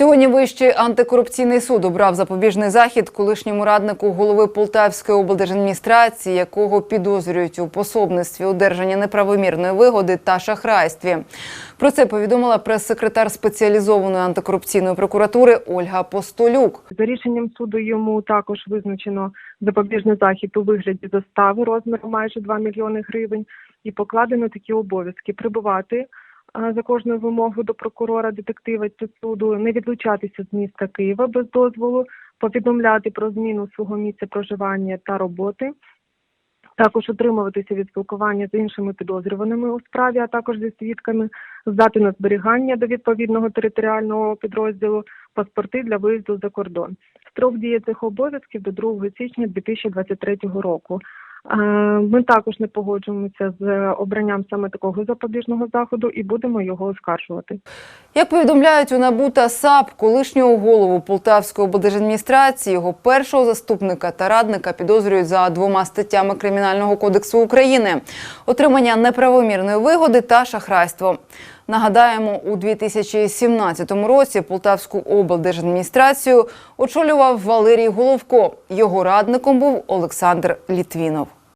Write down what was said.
Сьогодні Вищий антикорупційний суд обрав запобіжний захід колишньому раднику голови Полтавської облдержадміністрації, якого підозрюють у пособництві одержання неправомірної вигоди та шахрайстві. Про це повідомила прес-секретар спеціалізованої антикорупційної прокуратури Ольга Постолюк. За рішенням суду йому також визначено запобіжний захід у вигляді застави розміром майже 2 мільйони гривень і покладено такі обов'язки прибувати за кожною вимогою до прокурора, детектива чи суду, не відлучатися з міста Києва без дозволу, повідомляти про зміну свого місця проживання та роботи. Також утримуватися від спілкування з іншими підозрюваними у справі, а також зі свідками, здати на зберігання до відповідного територіального підрозділу паспорти для виїзду за кордон. Строк дії цих обов'язків до 2 січня 2023 року. Е, Ми також не погоджуємося з обранням саме такого запобіжного заходу і будемо його оскаржувати. Як повідомляють у НАБУ та САП, колишнього голову Полтавської облдержадміністрації, його першого заступника та радника підозрюють за двома статтями Кримінального кодексу України: отримання неправомірної вигоди та шахрайство. Нагадаємо, у 2017 році Полтавську облдержадміністрацію очолював Валерій Головко. Його радником був Олександр Літвінов.